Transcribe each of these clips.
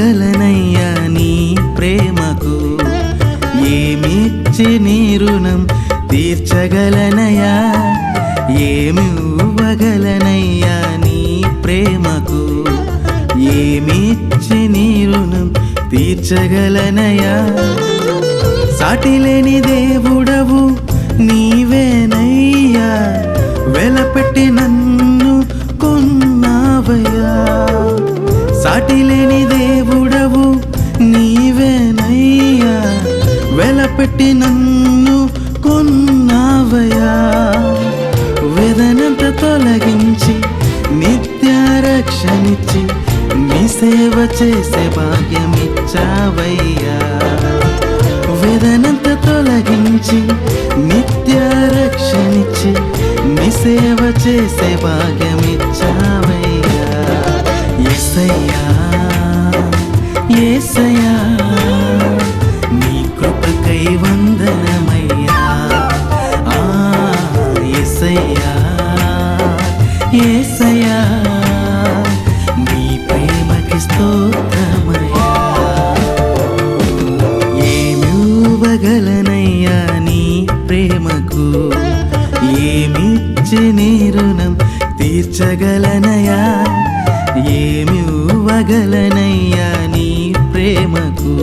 ఇవ్వగలనయ్యా నీ ప్రేమకు. ఏమిచ్చి నీ రుణం తీర్చగలనయా ఏమివ్వగలనయ్యా నీ ప్రేమకు? ఏమిచ్చి నీ రుణం తీర్చగలనయా సాటిలేని దేవుడవు నీవేనయ్యా. వెలపెట్టి నన్ను కొన్నావయ్యా. సాటిలేని దేవుడవు నీవేనయ్యా. వెలపెట్టి నన్ను కొన్నావయ్యా. వేదనంత తొలగించి నిత్య రక్షణిచ్చి నీ సేవ చేసే భాగ్యమిచ్చావయ్యా. వేదనంత తొలగించి నిత్య రక్షణిచ్చి నీ సేవ చేసే భాగ్యం ఇవ్వగలనయ్యా నీ ప్రేమకు. ఏమిచ్చి నీ రుణం తీర్చగలనయా ఏమి ఇవ్వగలనయ్యా నీ ప్రేమకు?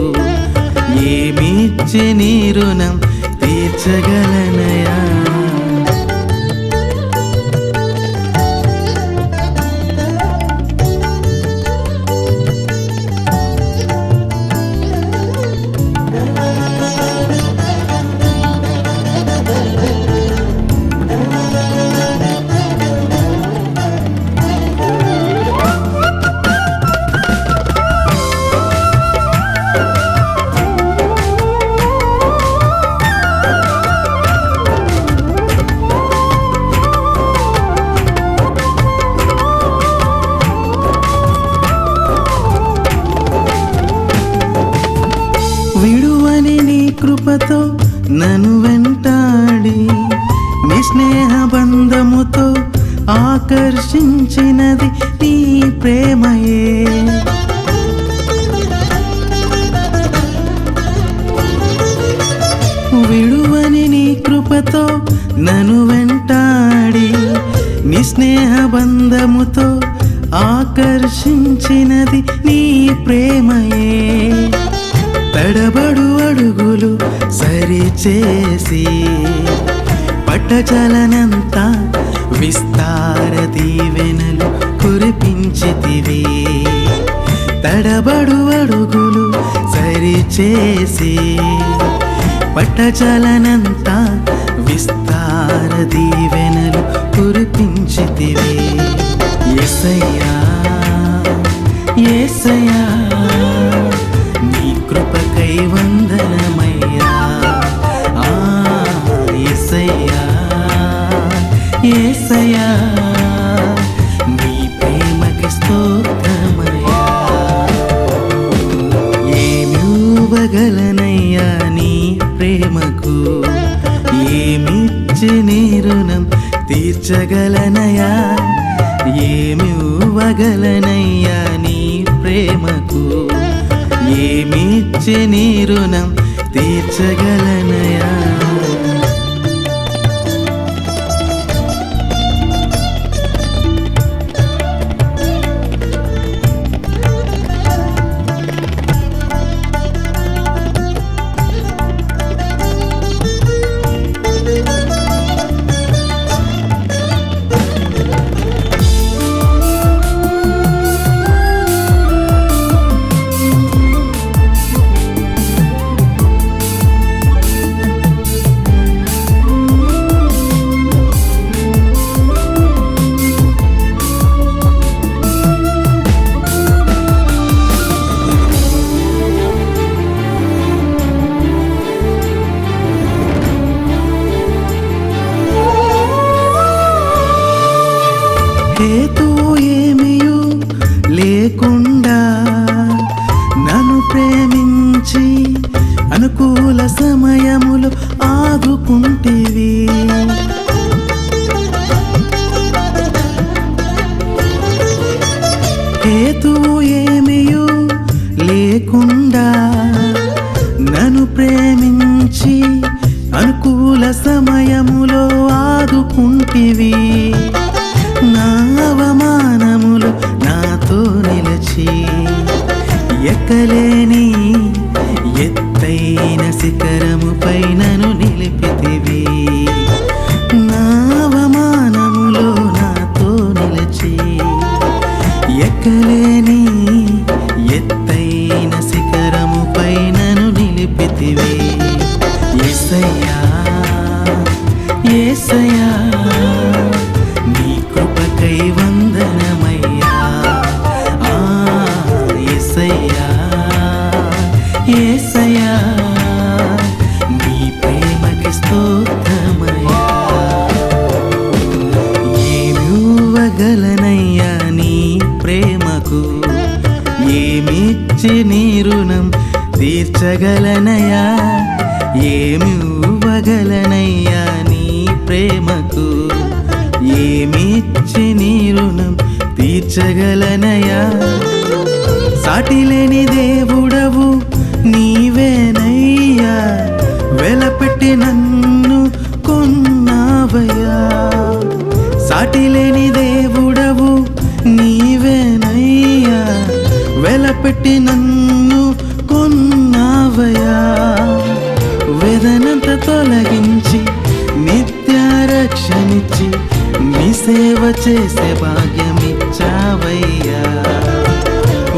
ఏమిచ్చి నీ రుణం తీర్చగలనయా ప్రేమతో నన్ను వెంటాడి నీ స్నేహ బంధముతో ఆకర్షించినది నీ ప్రేమయే. విడువని నీ కృపతో నన్ను వెంటాడి నీ స్నేహ బంధముతో ఆకర్షించినది నీ ప్రేమయే. తడబడు అడుగులు సరిచేసి పట్టచలనంతా విస్తార దీవెనలు కురిపించితివి. తడబడు అడుగులు సరిచేసి పట్టచలనంతా విస్తార దీవెనలు కురిపించితివి. ఎసయ్యా ఎసయ్యా వందనమయ్యా. ఆ ఏసయ్యా ఏసయ్యా. నీ ప్రేమకి స్తోత్రమయ్యా. ఏమి నీ ప్రేమకు. ఏమిచ్చి నీ రుణం తీర్చగలన నీ రుణం తీర్చగలనయా హేతు ఏమియు లేకుండా నన్ను ప్రేమించి అనుకూల సమయములు ఆదుకుంటివి. హేతు ఏమియు లేకుండా నన్ను ప్రేమించి అనుకూల సమయములో ఆదుకుంటివి. ఎక్కలేని ఎత్తైన శిఖరముపై నన్ను నిలిపితివే. ఏసయ్యా ఏసయ్యా. ఏమిచ్చి నీ రుణం తీర్చగలనయ్యా? ఏమివ్వగలనయ్యా నీ ప్రేమకు? ఏమిచ్చి నీ రుణం తీర్చగలనయ్యా? సాటిలేని దేవుడవు నీవేనయ్యా. వెలపెట్టి నన్ను చేసే భాగ్యమిచ్చావయ్యా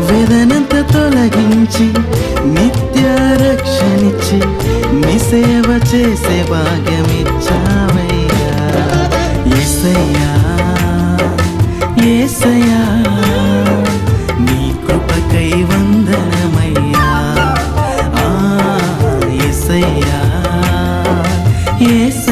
వేదనంత తొలగించి నిత్య రక్షణిచ్చి నీ సేవ చేసే భాగ్యమిచ్చావయ్యా. ఎసయ్యా ఏసయ్యా నీ కృపకై వందనమయ్యా. ఆ ఏసయ్యా ఏసయ్యా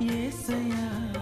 夜色呀